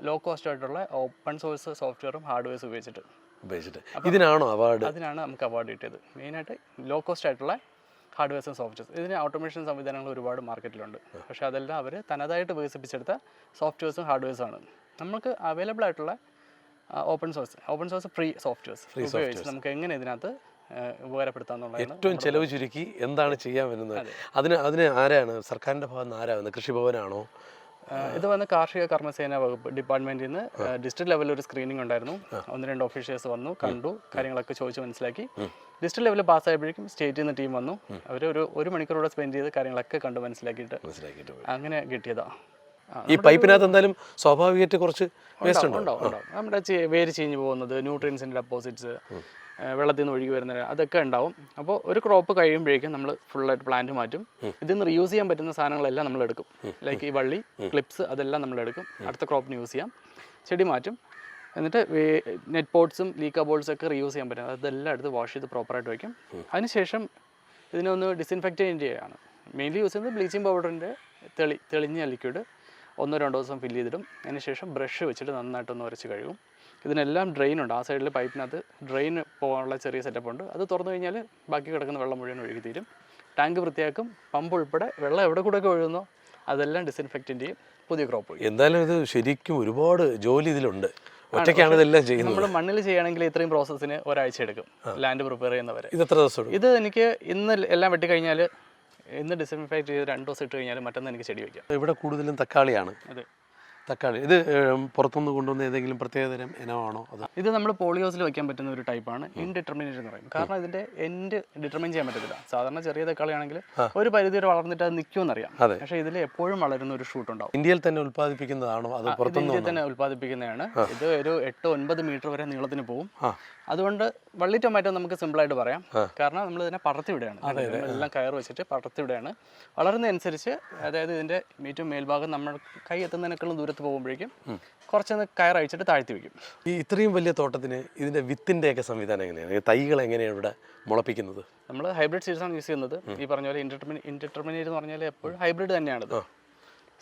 ലോ കോസ്റ്റ് ആയിട്ടുള്ള ഓപ്പൺ സോഴ്സ് സോഫ്റ്റ്വെയറും ഹാർഡ്വെയർസ് ഉപയോഗിച്ചിട്ട്. ഉപയോഗിച്ചിട്ട്. ഇതിനാണോ അവാർഡ് അതിനാണ് നമുക്ക് അവാർഡ് കിട്ടിയത്. മെയിനായിട്ട് ലോ കോസ്റ്റ് ആയിട്ടുള്ള ഹാർഡ്വെയർസും സോഫ്റ്റ്വെയർസ് ഇതിന് ഓട്ടോമേഷൻ സംവിധാനങ്ങൾ ഒരുപാട് മാർക്കറ്റിലുണ്ട് പക്ഷേ അതെല്ലാം അവർ തനതായിട്ട് വികസിപ്പിച്ചെടുത്ത സോഫ്റ്റ്വെയർസും ഹാർഡ്വെയർസും ആണ്. നമുക്ക് അവൈലബിൾ ആയിട്ടുള്ള open source open source free softwares ഉപയോഗിച്ച് നമുക്ക് എങ്ങനെ ഇതിനകത്ത് ഉപകാരപ്പെടുത്താമെന്നുള്ളതാണ് ഏറ്റവും ചെലവ് ചുരുക്കി എന്താണ് ചെയ്യാൻ വരുന്നത്? അതിന് അതിന് ആരാണ്? സർക്കാരിന്റെ ഭാഗത്ത് നിന്ന് ആരാണ് കൃഷിഭവനാണോ? ഇത് വന്ന് കാർഷിക കർമ്മസേന വകുപ്പ് ഡിപ്പാർട്ട്മെന്റിൽ നിന്ന് ഡിസ്ട്രിക്ട് ലെവലിൽ ഒരു സ്ക്രീനിങ് ഉണ്ടായിരുന്നു. ഒന്ന് രണ്ട് ഓഫീഷ്യേഴ്സ് വന്നു കണ്ടു കാര്യങ്ങളൊക്കെ ചോദിച്ചു മനസ്സിലാക്കി. ഡിസ്ട്രിക്ട് ലെവലിൽ പാസ്സായപ്പോഴേക്കും സ്റ്റേറ്റിൽ നിന്ന് ടീം വന്നു. അവർ ഒരു ഒരു മണിക്കൂറോടെ സ്പെൻഡ് ചെയ്ത് കാര്യങ്ങളൊക്കെ കണ്ടു മനസ്സിലാക്കിയിട്ട് അങ്ങനെ കിട്ടിയതാ. ഈ പൈപ്പിനകത്ത് എന്തായാലും സ്വാഭാവികമായിട്ട് കുറച്ച് വേസ്റ്റ് ഉണ്ടാവും, ഉണ്ടോ നമ്മുടെ വേര് ചീഞ്ഞ് പോകുന്നത് ന്യൂട്രിയൻസിന്റെ ഡെപ്പോസിറ്റ്സ് വെള്ളത്തിൽ നിന്ന് ഒഴുകി വരുന്നത് അതൊക്കെ ഉണ്ടാവും. അപ്പോൾ ഒരു ക്രോപ്പ് കഴിയുമ്പോഴേക്കും നമ്മൾ ഫുള്ളായിട്ട് പ്ലാന്റ് മാറ്റും. ഇതിൽ നിന്ന് റീയൂസ് ചെയ്യാൻ പറ്റുന്ന സാധനങ്ങളെല്ലാം നമ്മൾ എടുക്കും. ലൈക്ക് ഈ വള്ളി ക്ലിപ്സ് അതെല്ലാം നമ്മൾ എടുക്കും. അടുത്ത ക്രോപ്പിന് യൂസ് ചെയ്യാം. ചെടി മാറ്റും. എന്നിട്ട് നെറ്റ് പോട്ട്സും ലീക്ക ബോൾസ് ഒക്കെ റീയൂസ് ചെയ്യാൻ പറ്റും. അതെല്ലാം എടുത്ത് വാഷ് ചെയ്ത് പ്രോപ്പറായിട്ട് വയ്ക്കും അതിനുശേഷം ഇതിനൊന്ന് ഡിസിൻഫെക്റ്റ് ചെയ്യുകയാണ് മെയിൻലി യൂസ് ചെയ്യുന്നത് ബ്ലീച്ചിങ് പൗഡറിന്റെ തെളി തെളിഞ്ഞ ലിക്വിഡ് ഒന്നോ രണ്ടോ ദിവസം ഫില്ല് ചെയ്തിടും. അതിനുശേഷം ബ്രഷ് വെച്ചിട്ട് നന്നായിട്ടൊന്ന് ഉരച്ച് കഴുകും. ഇതിനെല്ലാം ഡ്രെയിൻ ഉണ്ട് ആ സൈഡിൽ പൈപ്പിനകത്ത് ഡ്രെയിൻ പോകാനുള്ള ചെറിയ സെറ്റപ്പ് ഉണ്ട്. അത് തുറന്നു കഴിഞ്ഞാൽ ബാക്കി കിടക്കുന്ന വെള്ളം മുഴുവൻ ഒഴുകി തീരും. ടാങ്ക് വൃത്തിയാക്കും. പമ്പ് ഉൾപ്പെടെ വെള്ളം എവിടെ കൂടെ ഒക്കെ ഒഴുകുന്നോ അതെല്ലാം ഡിസിൻഫെക്റ്റന്റ് ചെയ്യും പുതിയ ക്രോപ്പ് എന്തായാലും ഇത് ശരിക്കും ഒരുപാട് ജോലി ഇതിലുണ്ട്. ഒറ്റയ്ക്കാണ് ഇതെല്ലാം ചെയ്യുന്നത്. നമ്മൾ മണ്ണിൽ ചെയ്യുകയാണെങ്കിൽ ഇത്രയും പ്രോസസ്സിന് ഒരാഴ്ച എടുക്കും ലാൻഡ് പ്രിപ്പയർ ചെയ്യുന്നവരെ. ഇത് എത്ര ദിവസം ഇത് എനിക്ക് ഇന്ന് എല്ലാം വെട്ടി കഴിഞ്ഞാൽ ഇന്ന് ഡിസ്ഇൻഫെക്റ്റ് ചെയ്ത് രണ്ട് ദിവസം ഇട്ട് കഴിഞ്ഞാൽ മറ്റൊന്ന് എനിക്ക് ചെടി വയ്ക്കാം. ഇവിടെ കൂടുതലും തക്കാളിയാണ്. അതെ. തക്കാളി. ഇത് പുറത്തുനിന്ന് കൊണ്ടുവന്ന ഏതെങ്കിലും പ്രത്യേകതരം ഇനമാണോ അത്? ഇത് നമ്മൾ പോളിയോസിൽ വെക്കാൻ പറ്റുന്ന ഒരു ടൈപ്പാണ് ഇൻഡിറ്റർമിനേറ്റ് എന്ന് പറയും കാരണം ഇതിന്റെ എൻഡ് ഡിറ്റർമിൻ ചെയ്യാൻ പറ്റത്തില്ല. സാധാരണ ചെറിയ തക്കാളിയാണെങ്കിൽ ഒരു പരിധി വരെ വളർന്നിട്ട് അത് നിൽക്കുമെന്നറിയാം അറിയാം പക്ഷെ ഇതിൽ എപ്പോഴും വളരുന്ന ഒരു ഷൂട്ട് ഉണ്ടാവും. ഇന്ത്യയിൽ തന്നെ ഉൽപ്പാദിപ്പിക്കുന്നതാണോ? അത് പുറത്തുനിന്ന് ഇന്ത്യയിൽ തന്നെ ഉൽപ്പാദിപ്പിക്കുന്നതാണ്. ഇത് ഒരു എട്ട് ഒൻപത് മീറ്റർ വരെ നീളത്തിന് പോകും. അതുകൊണ്ട് വള്ളി ടൊമാറ്റോ നമുക്ക് സിമ്പിൾ ആയിട്ട് പറയാം കാരണം നമ്മൾ ഇതിനെ പടർത്തി വിടുകയാണ്. എല്ലാം കയർ വെച്ചിട്ട് പടർത്തി വിടുകയാണ്. വളരുന്നതനുസരിച്ച് അതായത് ഇതിന്റെ മീറ്റും മേൽഭാഗം നമ്മൾ കൈ എത്തുന്നതിനേക്കാളും ദൂരത്ത് പോകുമ്പോഴേക്കും കുറച്ചൊന്ന് കയർ അഴിച്ചിട്ട് താഴ്ത്തി വെക്കും. ഈ ഇത്രയും വലിയ തോട്ടത്തിന് ഇതിന്റെ വിത്തിന്റെയൊക്കെ സംവിധാനം എങ്ങനെയാണ്? തൈകൾ എങ്ങനെയാണ് ഇവിടെ മുളപ്പിക്കുന്നത്? നമ്മൾ ഹൈബ്രിഡ് സീഡ്സ് ആണ് യൂസ് ചെയ്യുന്നത്. ഈ പറഞ്ഞ പോലെ ഇൻഡിറ്റർമിനേറ്റ് എന്ന് പറഞ്ഞാൽ എപ്പോഴും ഹൈബ്രിഡ് തന്നെയാണിത്.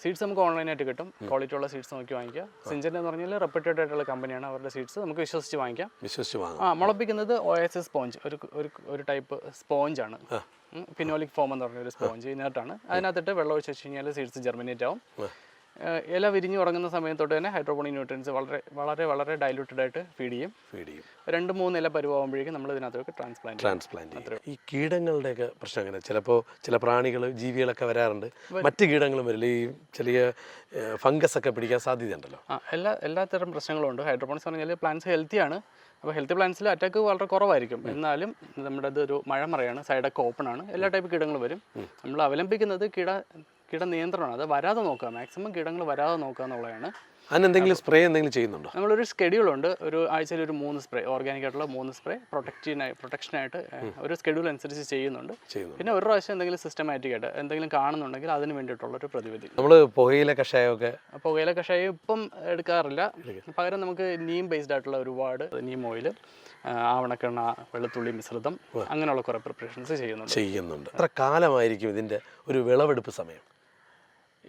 സീഡ്സ് നമുക്ക് ഓൺലൈനായിട്ട് കിട്ടും. ക്വാളിറ്റി ഉള്ള സീഡ്സ് നോക്കി വാങ്ങിക്കാം. സിഞ്ചൻ എന്ന് പറഞ്ഞാൽ റെപ്യൂട്ടഡ് ആയിട്ടുള്ള കമ്പനിയാണ് അവരുടെ സീഡ്സ് നമുക്ക് വിശ്വസിച്ച് വാങ്ങിക്കാം. വിശ്വസിച്ച് വാങ്ങാം. ആ മുളപ്പിക്കുന്നത് ഒ എസ് സ്പോഞ്ച് ഒരു ഒരു ടൈപ്പ് സ്പോഞ്ച് ആണ്. ഫിനോലിക് ഫോം എന്ന് പറഞ്ഞ ഒരു സ്പോഞ്ച് ഇതിനകത്താണ്. അതിനകത്തിട്ട് വെള്ളം ഒഴിച്ച് വെച്ച് കഴിഞ്ഞാൽ സീഡ്സ് ജെർമിനേറ്റ് ആവും. ഇല വിരിഞ്ഞ് തുടങ്ങുന്ന സമയത്ത് തൊട്ട് തന്നെ ഹൈഡ്രോപോണിക് ന്യൂട്രിയൻസ് വളരെ വളരെ വളരെ ഡൈലൂട്ടഡ് ആയിട്ട് ഫീഡ് ചെയ്യും. ഫീഡ് ചെയ്യും. രണ്ട് മൂന്ന് ഇല പരുവാകുമ്പോഴേക്കും നമ്മൾ ഇതിനകത്തേക്ക് ട്രാൻസ്പ്ലാന്റ് ട്രാൻസ്പ്ലാന്റ് ഈ ഈ കീടങ്ങളുടെയൊക്കെ പ്രശ്നം അങ്ങനെ ചിലപ്പോൾ ചില പ്രാണികൾ ജീവികളൊക്കെ വരാറുണ്ട്. മറ്റ് കീടങ്ങളും വരില്ല. ഈ ചെറിയ ഫംഗസ് ഒക്കെ പിടിക്കാൻ സാധ്യതയുണ്ടല്ലോ. ആ എല്ലാ എല്ലാത്തരം പ്രശ്നങ്ങളും ഉണ്ട്. ഹൈഡ്രോപോണിക്സ് പറഞ്ഞാൽ പ്ലാന്റ്സ് ഹെൽത്തിയാണ് അപ്പോൾ ഹെൽത്തി പ്ലാന്റ്സിൽ അറ്റാക്ക് വളരെ കുറവായിരിക്കും. എന്നാലും നമ്മുടെ അത് ഒരു മഴമറയാണ് സൈഡൊക്കെ ഓപ്പൺ ആണ്. എല്ലാ ടൈപ്പ് കീടങ്ങളും വരും. നമ്മൾ അവലംബിക്കുന്നത് കീട കീട നിയന്ത്രണമാണ് അത് വരാതെ നോക്കുക. മാക്സിമം കീടങ്ങൾ വരാതെ നോക്കുക എന്നുള്ളതാണ്. അതിനെന്തെങ്കിലും സ്പ്രേ എന്തെങ്കിലും ചെയ്യുന്നുണ്ടോ? നമ്മളൊരു സ്കെഡ്യൂൾ ഉണ്ട്. ഒരു ആഴ്ചയിൽ ഒരു മൂന്ന് സ്പ്രേ ഓർഗാനിക് ആയിട്ടുള്ള മൂന്ന് സ്പ്രേ പ്രൊട്ടക്റ്റീനായി പ്രൊട്ടക്ഷനായിട്ട് ഒരു സ്കെഡ്യൂൾ അനുസരിച്ച് ചെയ്യുന്നുണ്ട്. ചെയ്യുന്നുണ്ട്. പിന്നെ ഒരു പ്രാവശ്യം എന്തെങ്കിലും സിസ്റ്റമാറ്റിക് ആയിട്ട് എന്തെങ്കിലും കാണുന്നുണ്ടെങ്കിൽ അതിന് വേണ്ടിയിട്ടുള്ള ഒരു പ്രതിവിധി. നമ്മൾ പുകയില കഷായമൊക്കെ പുകയില കഷായം ഇപ്പം എടുക്കാറില്ല. പകരം നമുക്ക് നീം ബേസ്ഡ് ആയിട്ടുള്ള ഒരുപാട് നീം ഓയിൽ ആവണക്കെണ്ണ വെളുത്തുള്ളി മിശ്രിതം അങ്ങനെയുള്ള കുറേ പ്രിപ്പറേഷൻസ് ചെയ്യുന്നുണ്ട്. ചെയ്യുന്നുണ്ട്. എത്ര കാലമായിരിക്കും ഇതിന്റെ ഒരു വിളവെടുപ്പ് സമയം?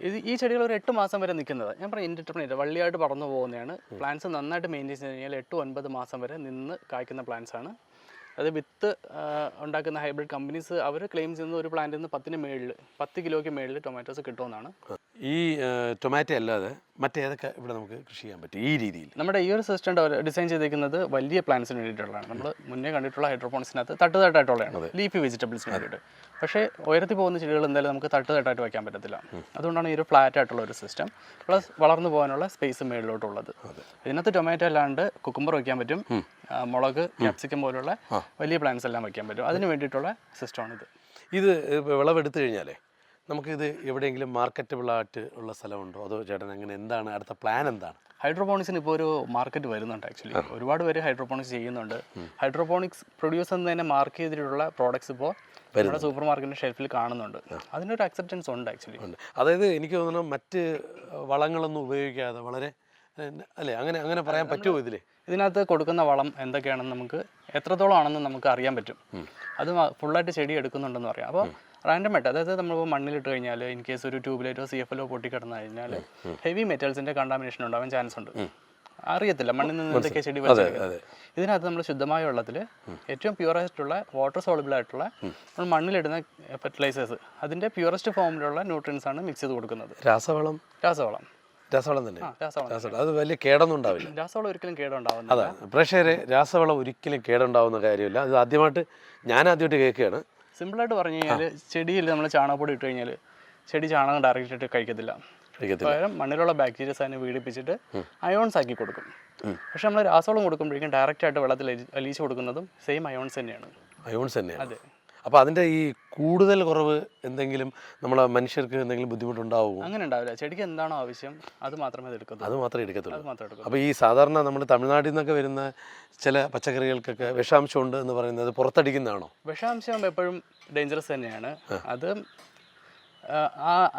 ഇത് ഈ ചെടികൾ ഒരു എട്ട് മാസം വരെ നിൽക്കുന്നത്. ഞാൻ പറഞ്ഞു ഇൻഡിറ്റർമിനേറ്റ് വള്ളിയായിട്ട് പറന്നു പോകുന്നതാണ്. പ്ലാന്റ്സ് നന്നായിട്ട് മെയിന്റെയിൻ ചെയ്ത് കഴിഞ്ഞാൽ എട്ട് ഒൻപത് മാസം വരെ നിന്ന് കായ്ക്കുന്ന പ്ലാന്റ്സ് ആണ്. അത് വിത്ത് ഉണ്ടാക്കുന്ന ഹൈബ്രിഡ് കമ്പനീസ് അവർ ക്ലെയിം ചെയ്യുന്നത് ഒരു പ്ലാന്റിൽ നിന്ന് പത്തിന് മേളിൽ പത്ത് കിലോയ്ക്ക് മേളിൽ ടൊമാറ്റോസ് കിട്ടുമെന്നാണ്. ഈ ടൊമാറ്റോ അല്ലാതെ മറ്റേതൊക്കെ ഇവിടെ നമുക്ക് കൃഷി ചെയ്യാൻ പറ്റും ഈ രീതിയിൽ? നമ്മുടെ ഈ ഒരു സിസ്റ്റം ഡിസൈൻ ചെയ്തിരിക്കുന്നത് വലിയ പ്ലാന്റ്സിന് വേണ്ടിയിട്ടുള്ളതാണ്. നമ്മൾ മുന്നേ കണ്ടിട്ടുള്ള ഹൈഡ്രോപോണിക്സിനകത്ത് തട്ടുതട്ടായിട്ടുള്ളതാണ്. ലീഫി വെജിറ്റബിൾസിന് വേണ്ടിയിട്ട്. പക്ഷേ ഉയർത്തി പോകുന്ന ചെടികൾ എന്തായാലും നമുക്ക് തട്ടുതട്ടായിട്ട് വയ്ക്കാൻ പറ്റത്തില്ല. അതുകൊണ്ടാണ് ഈ ഒരു ഫ്ലാറ്റ് ആയിട്ടുള്ള ഒരു സിസ്റ്റം പ്ലസ് വളർന്നു പോകാനുള്ള സ്പേസ് മേളിലോട്ടുള്ളത്. ഇതിനകത്ത് ടൊമാറ്റോ അല്ലാണ്ട് കുക്കുംബർ വയ്ക്കാൻ പറ്റും. മുളക് ക്യാപ്സിക്കം പോലുള്ള വലിയ പ്ലാന്റ്സ് എല്ലാം വയ്ക്കാൻ പറ്റും. അതിന് വേണ്ടിയിട്ടുള്ള സിസ്റ്റമാണിത് ഇത് വിളവെടുത്തു കഴിഞ്ഞാലേ നമുക്കിത് എവിടെയെങ്കിലും മാർക്കറ്റബിൾ ആയിട്ട് ഉള്ള സ്ഥലമുണ്ടോ? അതോ ചേട്ടൻ അങ്ങനെ എന്താണ്? അടുത്ത പ്ലാൻ എന്താണ്? ഹൈഡ്രോപോണിക്സിന് ഇപ്പോൾ ഒരു മാർക്കറ്റ് വരുന്നുണ്ട് ആക്ച്വലി ഒരുപാട് പേര് ഹൈഡ്രോപോണിക്സ് ചെയ്യുന്നുണ്ട്. ഹൈഡ്രോപോണിക്സ് പ്രൊഡ്യൂസ് എന്ന് തന്നെ മാർക്ക് ചെയ്തിട്ടുള്ള പ്രോഡക്ട്സ് ഇപ്പോൾ നമ്മുടെ സൂപ്പർ മാർക്കറ്റിന്റെ ഷെൽഫിൽ കാണുന്നുണ്ട് അതിനൊരു അക്സെപ്റ്റൻസ് ഉണ്ട് ആക്ച്വലി അതായത് എനിക്ക് തോന്നുന്നു മറ്റ് വളങ്ങളൊന്നും ഉപയോഗിക്കാതെ വളരെ അല്ലേ? അങ്ങനെ അങ്ങനെ പറയാൻ പറ്റുമോ ഇതിൽ? ഇതിനകത്ത് കൊടുക്കുന്ന വളം എന്തൊക്കെയാണെന്ന് നമുക്ക് എത്രത്തോളം ആണെന്ന് നമുക്ക് അറിയാൻ പറ്റും. അത് ഫുള്ളായിട്ട് ചെടി എടുക്കുന്നുണ്ടെന്ന് പറയാം. അപ്പോൾ റാൻഡം ആയിട്ട് അതായത് നമ്മളിപ്പോൾ മണ്ണിലിട്ട് കഴിഞ്ഞാൽ ഇൻ കേസ് ഒരു ട്യൂബിലൈറ്റോ സി എഫ് എല്ലോ പൊട്ടിക്കിടന്നു കഴിഞ്ഞാൽ ഹെവി മെറ്റൽസിന്റെ കണ്ടാമിനേഷൻ ഉണ്ടാവാൻ ചാൻസ് ഉണ്ട് അറിയത്തില്ല മണ്ണിൽ നിന്ന് എന്തൊക്കെ ചെടി. ഇതിനകത്ത് നമ്മൾ ശുദ്ധമായ വെള്ളത്തിൽ ഏറ്റവും പ്യൂറസ്റ്റുള്ള വാട്ടർ സോളിബിൾ ആയിട്ടുള്ള നമ്മൾ മണ്ണിലിടുന്ന ഫെർട്ടിലൈസേഴ്സ് അതിന്റെ പ്യൂറസ്റ്റ് ഫോമിലുള്ള ന്യൂട്രിയൻസ് ആണ് മിക്സ് ചെയ്ത് കൊടുക്കുന്നത്. രാസവളം? രാസവളം. രാസവളം തന്നെ. രാസവളം അത് വലിയ കേടൊന്നും ഉണ്ടാവില്ല. രാസവളം ഒരിക്കലും കേടുണ്ടാവുന്നില്ല. അതാ പ്രേക്ഷകരെ രാസവളം ഒരിക്കലും കേടുണ്ടാവുന്ന കാര്യമില്ല. അത് ആദ്യമായിട്ട് ഞാൻ ആദ്യമായിട്ട് കേൾക്കുകയാണ്. സിമ്പിളായിട്ട് പറഞ്ഞു കഴിഞ്ഞാൽ ചെടിയിൽ നമ്മൾ ചാണകപ്പൊടി ഇട്ട് കഴിഞ്ഞാൽ ചെടി ചാണകം ഡയറക്റ്റ് ആയിട്ട് കഴിക്കത്തില്ല. പകരം മണ്ണിലുള്ള ബാക്ടീരിയസ് അതിനെ പീഡിപ്പിച്ചിട്ട് അയോൺസ് ആക്കി കൊടുക്കും. പക്ഷെ നമ്മൾ രാസവളം കൊടുക്കുമ്പോഴേക്കും ഡയറക്റ്റ് ആയിട്ട് വെള്ളത്തിൽ അലി- കൊടുക്കുന്നതും സെയിം അയോൺസ് തന്നെയാണ്. അയോൺസ് തന്നെയാണ്. അപ്പോൾ അതിന്റെ ഈ കൂടുതൽ കുറവ് എന്തെങ്കിലും നമ്മളെ മനുഷ്യർക്ക് എന്തെങ്കിലും ബുദ്ധിമുട്ടുണ്ടാവുമോ? അങ്ങനെ ഉണ്ടാവില്ല ചെടിക്ക് എന്താണോ ആവശ്യം അത് മാത്രമേ എടുക്കത്തുള്ളൂ. അത് മാത്രമേ എടുക്കത്തുള്ളൂ. അപ്പോൾ ഈ സാധാരണ നമ്മൾ തമിഴ്നാട്ടിൽ നിന്നൊക്കെ വരുന്ന ചില പച്ചക്കറികൾക്കൊക്കെ വിഷാംശം ഉണ്ട് എന്ന് പറയുന്നത് പുറത്തടിക്കുന്നതാണോ? വിഷാംശം എപ്പോഴും ഡേഞ്ചറസ് തന്നെയാണ്. അത്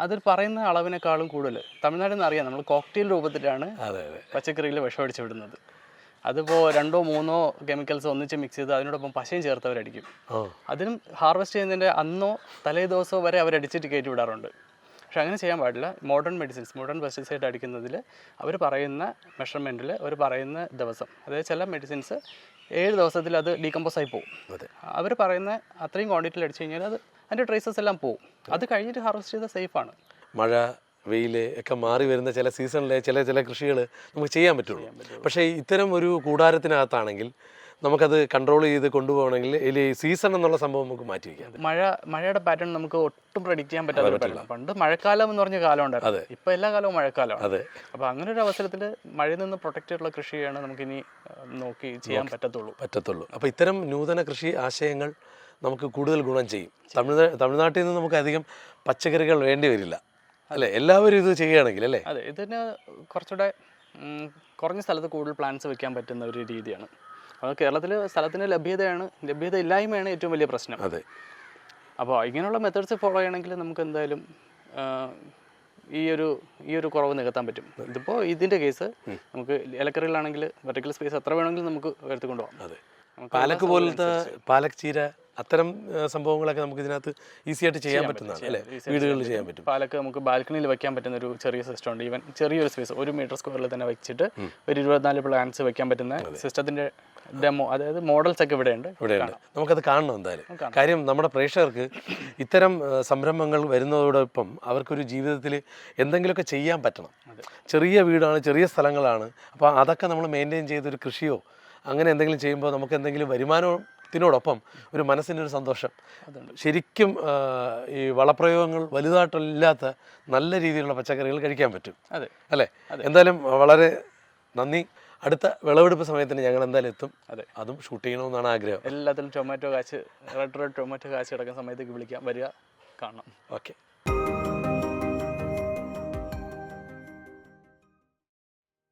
അതിൽ പറയുന്ന അളവിനേക്കാളും കൂടുതൽ തമിഴ്നാട്ടിൽ നിന്ന് അറിയാം നമ്മൾ കോക്ടെയിൽ രൂപത്തിലാണ് പച്ചക്കറിയിൽ വിഷം അടിച്ചു വിടുന്നത്. അതിപ്പോൾ രണ്ടോ മൂന്നോ കെമിക്കൽസ് ഒന്നിച്ച് മിക്സ് ചെയ്ത് അതിനോടൊപ്പം പശയും ചേർത്തവരടിക്കും അതിനും ഹാർവെസ്റ്റ് ചെയ്യുന്നതിന്റെ അന്നോ തലേ ദിവസമോ വരെ അവരടിച്ചിട്ട് കയറ്റി വിടാറുണ്ട്. പക്ഷെ അങ്ങനെ ചെയ്യാൻ പാടില്ല. മോഡേൺ മെഡിസിൻസ് മോഡേൺ പെസ്റ്റിസൈഡ് അടിക്കുന്നതിൽ അവർ പറയുന്ന മെഷർമെന്റിൽ അവർ പറയുന്ന ദിവസം. അതായത് ചില മെഡിസിൻസ് ഏഴ് ദിവസത്തിൽ അത് ഡീകമ്പോസ് ആയി പോകും അവർ പറയുന്ന അത്രയും ക്വാണ്ടിറ്റിയിൽ അടിച്ചു കഴിഞ്ഞാൽ അത് അതിന്റെ ട്രേസസ് എല്ലാം പോകും അത് കഴിഞ്ഞിട്ട് ഹാർവെസ്റ്റ് ചെയ്താൽ സേഫാണ് മഴ വെയിൽ ഒക്കെ മാറി വരുന്ന ചില സീസണിലെ ചില ചില കൃഷികൾ നമുക്ക് ചെയ്യാൻ പറ്റുള്ളൂ. പക്ഷേ ഇത്തരം ഒരു കൂടാരത്തിനകത്താണെങ്കിൽ നമുക്കത് കൺട്രോൾ ചെയ്ത് കൊണ്ടുപോകണമെങ്കിൽ ഇതിൽ സീസൺ എന്നുള്ള സംഭവം നമുക്ക് മാറ്റി വയ്ക്കാം മഴ മഴയുടെ പാറ്റേൺ നമുക്ക് ഒട്ടും പ്രഡിക്റ്റ് ചെയ്യാൻ പറ്റാത്ത പറ്റില്ല. പണ്ട് മഴക്കാലം എന്ന് പറഞ്ഞ കാലം ഉണ്ടായിരുന്നു. ഇപ്പൊ എല്ലാ കാലവും മഴക്കാലമാണ്. അതെ. അപ്പൊ അങ്ങനെ ഒരു അവസരത്തിൽ മഴയിൽ നിന്ന് പ്രൊട്ടക്ട് ചെയ്തിട്ടുള്ള കൃഷിയാണ് നമുക്ക് ഇനി നോക്കി ചെയ്യാൻ പറ്റത്തുള്ളൂ. പറ്റത്തുള്ളൂ. അപ്പൊ ഇത്തരം നൂതന കൃഷി ആശയങ്ങൾ നമുക്ക് കൂടുതൽ ഗുണം ചെയ്യും. തമിഴ്നാ തമിഴ്നാട്ടിൽ നിന്ന് നമുക്ക് അധികം പച്ചക്കറികൾ വേണ്ടി വരില്ല. അല്ലേ? എല്ലാവരും ഇത് ചെയ്യുകയാണെങ്കിൽ അല്ലേ? അതെ ഇതിന് കുറച്ചുകൂടെ കുറഞ്ഞ സ്ഥലത്ത് കൂടുതൽ പ്ലാന്റ്സ് വെക്കാൻ പറ്റുന്ന ഒരു രീതിയാണ്. അപ്പോൾ കേരളത്തിൽ സ്ഥലത്തിന് ലഭ്യതയാണ് ലഭ്യത ഇല്ലായ്മയാണ് ഏറ്റവും വലിയ പ്രശ്നം. അതെ. അപ്പോൾ ഇങ്ങനെയുള്ള മെത്തേഡ്സ് ഫോളോ ചെയ്യണമെങ്കിൽ നമുക്ക് എന്തായാലും ഈ ഒരു ഈ ഒരു കുറവ് നികത്താൻ പറ്റും. ഇതിപ്പോൾ ഇതിന്റെ കേസ് നമുക്ക് ഇലക്കറികളാണെങ്കിൽ വെർട്ടിക്കൽ സ്പേസ് എത്ര വേണമെങ്കിലും നമുക്ക് ഉയർത്തി കൊണ്ടുപോകാം അതെ പാലക്ക് പോലത്തെ പാലക് ചീര അത്തരം സംഭവങ്ങളൊക്കെ നമുക്ക് ഇതിനകത്ത് ഈസി ആയിട്ട് ചെയ്യാൻ പറ്റുന്നതാണ് അല്ലേ? വീടുകളിൽ ചെയ്യാൻ പറ്റും. പാലൊക്കെ നമുക്ക് ബാൽക്കണിയിൽ വെക്കാൻ പറ്റുന്ന ഒരു ചെറിയ സിസ്റ്റം ഉണ്ട്. ഈവൻ ചെറിയൊരു സ്പേസ് ഒരു മീറ്റർ സ്ക്വയറിൽ തന്നെ വെച്ചിട്ട് ഒരു ഇരുപത്തിനാല് പ്ലാന്റ്സ് വെക്കാൻ പറ്റുന്ന സിസ്റ്റത്തിന്റെ ഡെമോ അതായത് മോഡൽസ് ഒക്കെ ഇവിടെയുണ്ട്. ഇവിടെയുണ്ട്. നമുക്കത് കാണണം എന്തായാലും. കാര്യം നമ്മുടെ പ്രേക്ഷകർക്ക് ഇത്തരം സംരംഭങ്ങൾ വരുന്നതോടൊപ്പം അവർക്കൊരു ജീവിതത്തിൽ എന്തെങ്കിലുമൊക്കെ ചെയ്യാൻ പറ്റണം. ചെറിയ വീടാണ് ചെറിയ സ്ഥലങ്ങളാണ്. അപ്പോൾ അതൊക്കെ നമ്മൾ മെയിന്റെയിൻ ചെയ്തൊരു കൃഷിയോ അങ്ങനെ എന്തെങ്കിലും ചെയ്യുമ്പോൾ നമുക്ക് എന്തെങ്കിലും വരുമാനത്തിനോടൊപ്പം ഒരു മനസ്സിനൊരു സന്തോഷം. ശരിക്കും ഈ വളപ്രയോഗങ്ങൾ വലുതായിട്ടില്ലാത്ത നല്ല രീതിയിലുള്ള പച്ചക്കറികൾ കഴിക്കാൻ പറ്റും. അതെ. അല്ലേ? എന്തായാലും വളരെ നന്ദി. അടുത്ത വിളവെടുപ്പ് സമയത്തിന് ഞങ്ങൾ എന്തായാലും എത്തും. അതെ. അതും ഷൂട്ട് ചെയ്യണമെന്നാണ് ആഗ്രഹം. എല്ലാത്തിലും tomato catch red red tomato catch കിടക്കുന്ന സമയത്തേക്ക് വിളിക്കാം. വരിക കാണണം ഓക്കെ.